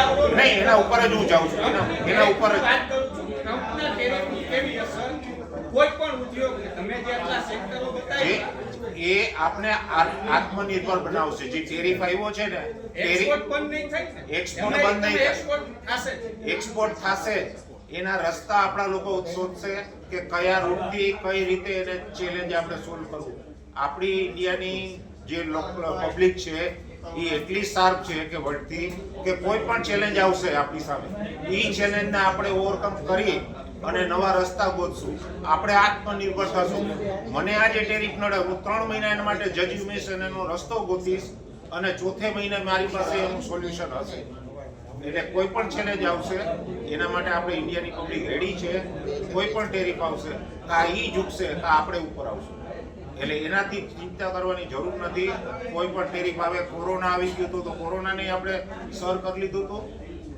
આવડો ને. નહીં એના ઉપર જ હું જાઉં છું. એના એના ઉપર જ. વાત કરું છું. કંપનીના ટેરિફની કેવી અસર? કોઈ પણ ઉદ્યોગ તમે જે આટલા સેક્ટરો જે એ આપણે આત્મનિર્ભર બનાવશે. જે ટેરિફ આવ્યો છે ને એક્સપોર્ટ બંધ નહીં થાય ને? બંધ નહીં એક્સપોર્ટ થશે એક્સપોર્ટ થશે એના રસ્તા આપણા લોકો શોધશે કે કયા રૂટથી કઈ રીતે એને ચેલેન્જ આપણે સોલ્વ કરવું. આપણી ઇન્ડિયાની જે પબ્લિક છે એ એટલી શાર્પ છે કે વળતી કે કોઈ પણ ચેલેન્જ આવશે આપણી સામે. એ ચેલેન્જને આપણે ઓવરકમ કરી અને નવા રસ્તા ગોતશું. આપણે આત્મનિર્ભર થશું. મને આજે ટેરિફ નડે. હું ત્રણ મહિના એના માટે જજ ઉમેશ અને એનો રસ્તો ગોતીશ અને ચોથે મહિને મારી પાસે એનું સોલ્યુશન હશે. એટલે કોઈ પણ ચેલેન્જ આવશે, એના માટે આપણે ઇન્ડિયાની પબ્લિક રેડી છે. કોઈ પણ ટેરિફ આવશે કા ઈ ઝૂકશે કા આપણે ઉપર આવશું. એટલે એનાથી ચિંતા કરવાની જરૂર નથી. કોઈ પણ ટેરિફ આવે કોરોના આવી ગયું હતું તો કોરોનાને આપણે સર કરી લીધું હતું.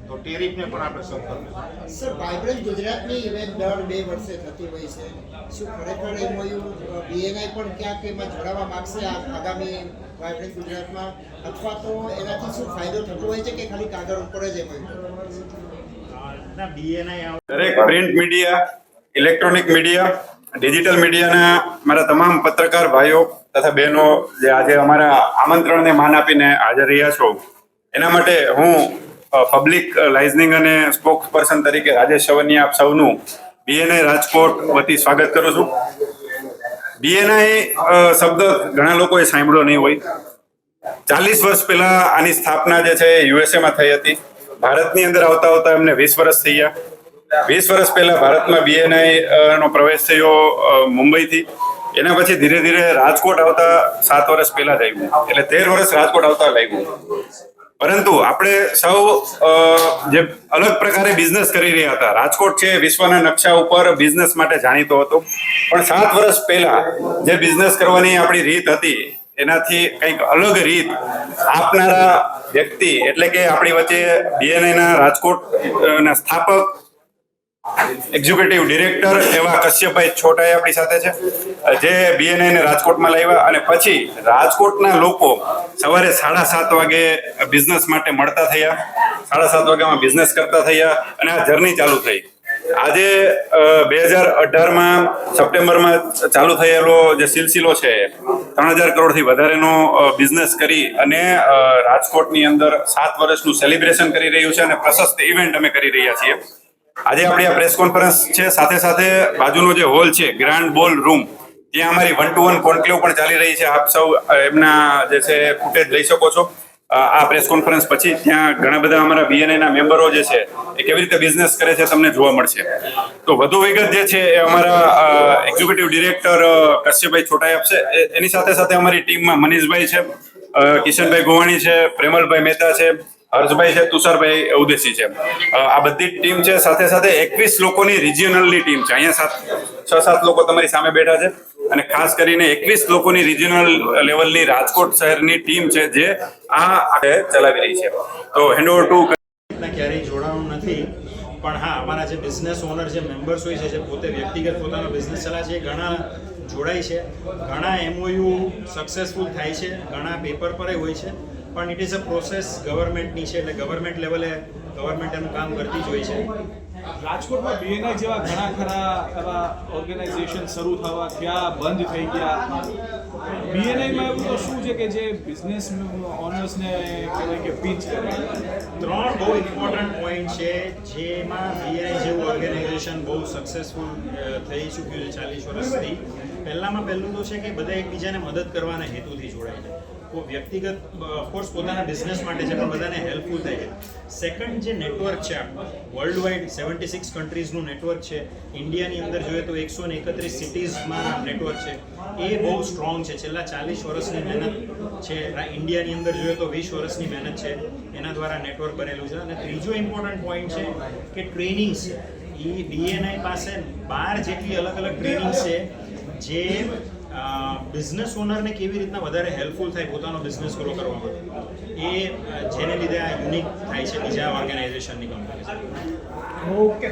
તો ટેરિફને પણ આપણે સર કરી લીધું સર વાઇબ્રન્ટ ગુજરાતની ઇવેન્ટ દર બે વર્ષે થતી હોય છે. શું ખરેખર એમઓયુ બીએનઆઈ પણ ક્યાંક એમાં જોડાવા માંગશે આ આગામી વાઇબ્રન્ટ ગુજરાતમાં? અથવા તો એનાથી શું ફાયદો થતો હોય છે કે ખાલી કાગળ ઉપર જ એમઓયુ દરેક print media electronic media digital મીડિયાના મારા તમામ પત્રકાર ભાઈઓ તથા બહેનો જે આજે અમારા આમંત્રણને માન આપીને હાજર રહ્યા છો, એના માટે હું પબ્લિક લાઇઝનિંગ અને સ્પોક્સ પર્સન તરીકે રાજેશ સવની આપ સૌનું બીએનઆઈ રાજકોટ વતી સ્વાગત કરું છું. બીએનઆઈ શબ્દ ઘણા લોકોએ સાંભળ્યો નહીં હોય. ચાલીસ વર્ષ પહેલા આની સ્થાપના જે છે યુએસએમાં થઈ હતી. ભારતની અંદર આવતા આવતા એમને વીસ વર્ષ થઈ ગયા. વીસ વર્ષ પહેલા ભારતમાં બીએનઆઈ નો પ્રવેશ થયો મુંબઈથી. એના પછી ધીરે ધીરે રાજકોટ આવતા સાત વર્ષ પહેલા લાગ્યું એટલે તેર વર્ષ રાજકોટ આવતા લાગ્યું પરંતુ આપણે સૌ જે અલગ પ્રકારે બિઝનેસ કરી રહ્યા હતા. રાજકોટ છે, વિશ્વના નકશા ઉપર બિઝનેસ માટે જાણીતો હતો. પણ સાત વર્ષ પહેલા જે બિઝનેસ કરવાની આપણી રીત હતી, એનાથી કંઈક અલગ રીત આપનારા વ્યક્તિ, એટલે કે આપણી વચ્ચે બીએનઆઈના રાજકોટના સ્થાપક એક્ઝિક્યુટિવ ડિરેક્ટર એવા કશ્યપભાઈ છોટાએ આપણી સાથે છે. જે બીએનઆઈને રાજકોટમાં લાવ્યા અને પછી રાજકોટના લોકો સવારે સાડા સાત વાગે બિઝનેસ માટે મળતા થયા. સાડા સાત વાગ્યામાં બિઝનેસ કરતા થયા અને આ જર્ની ચાલુ થઈ. આજે બે હજાર અઢારમાં સપ્ટેમ્બરમાં ચાલુ થયેલો જે સિલસિલો છે, ત્રણ હજાર કરોડથી વધારેનો બિઝનેસ કરી અને રાજકોટની અંદર સાત વર્ષનું સેલિબ્રેશન કરી રહ્યું છે અને પ્રશસ્ત ઇવેન્ટ અમે કરી રહ્યા છીએ. આજે આપણી આ પ્રેસ કોન્ફરન્સ છે. સાથે સાથે બાજુનો જે હોલ છે ગ્રાન્ડ બોલ રૂમ ત્યાં અમારી વન ટુ વન કોન્ક્લેવ પણ ચાલી રહી છે. આપ સૌ એમના જે છે ફૂટેજ લઈ શકો છો. આ પ્રેસ કોન્ફરન્સ પછી ત્યાં ઘણા બધા અમારા બીએનઆઈ મેમ્બરો જે છે, એ કેવી રીતે બિઝનેસ કરે છે તમને જોવા મળશે. તો વધુ વિગત જે છે, એ અમારા એક્ઝિક્યુટિવ ડિરેક્ટર કશ્યપભાઈ છોટાઈ આપશે. એની સાથે સાથે અમારી ટીમમાં મનીષભાઈ છે કિશનભાઈ ગોવાણી છે, પ્રેમલભાઈ મહેતા છે હર્ષભાઈ છે, તુષારભાઈ ઉદેશી છે. આ બધી ટીમ છે, સાથે સાથે એકવીસ લોકોની રિજિયોનલની ટીમ છે. અહીંયા સાત, છ, સાત લોકો તમારી સામે બેઠા છે. અને ખાસ કરીને એકવીસ લોકોની રિજિયોનલ લેવલની રાજકોટ શહેરની ટીમ છે, જે આ ચલાવી રહી છે. તો હેન્ડ ઓવર ટુ ક્યારેય જોડાણું નથી. પણ હા, અમારા જે બિઝનેસ ઓનર જે મેમ્બર્સ હોય છે, જે પોતે વ્યક્તિગત પોતાનો બિઝનેસ ચલાવે છે ઘણા જોડાય છે. ઘણા એમઓયુ સક્સેસફુલ થાય છે. ઘણા પેપર પર હોય છે. પણ ઇટ ઇઝ અ પ્રોસેસ ગવર્મેન્ટની છે એટલે ગવર્મેન્ટ લેવલે ગવર્મેન્ટ એનું કામ કરતી જ હોય છે. રાજકોટમાં બીએનઆઈ જેવા ઘણા ખરા એવા ઓર્ગેનાઇઝેશન શરૂ થવા ક્યાં બંધ થઈ ગયા? બીએનઆઈમાં એવું તો શું છે કે જે બિઝનેસ ઓનર્સને કહેવાય કે પીચ કરે? ત્રણ બહુ ઇમ્પોર્ટન્ટ પોઈન્ટ છે જેમાં બીએનઆઈ જેવું ઓર્ગેનાઇઝેશન બહુ સક્સેસફુલ થઈ ચૂક્યું છે ચાલીસ વર્ષથી. પહેલામાં પહેલું તો છે કે બધા એકબીજાને મદદ કરવાના હેતુથી જોડાય છે વ્યક્તિગત ઓફકોર્સ પોતાના બિઝનેસ માટે છે, પણ બધાને હેલ્પફુલ થાય છે. સેકન્ડ જે નેટવર્ક છે વર્લ્ડ વાઇડ સેવન્ટી સિક્સ કન્ટ્રીઝનું નેટવર્ક છે. ઇન્ડિયાની અંદર જોઈએ તો એકસો ને એકત્રીસ સિટીઝમાં નેટવર્ક છે. એ બહુ સ્ટ્રોંગ છે. છેલ્લા ચાલીસ વર્ષની મહેનત છે. ઇન્ડિયાની અંદર જોઈએ તો વીસ વર્ષની મહેનત છે. એના દ્વારા નેટવર્ક બનેલું છે. અને ત્રીજો ઇમ્પોર્ટન્ટ પોઈન્ટ છે કે ટ્રેનિંગ છે એ બીએનઆઈ પાસે બાર જેટલી અલગ અલગ ટ્રેનિંગ છે, જે બિઝનેસ ઓનરને કેવી રીતના વધારે હેલ્પફુલ થાય પોતાનો બિઝનેસ ગ્રો કરવામાં? એ જેને લીધે આ યુનિક થાય છે બીજા ઓર્ગેનાઇઝેશનની કંપની ઓકે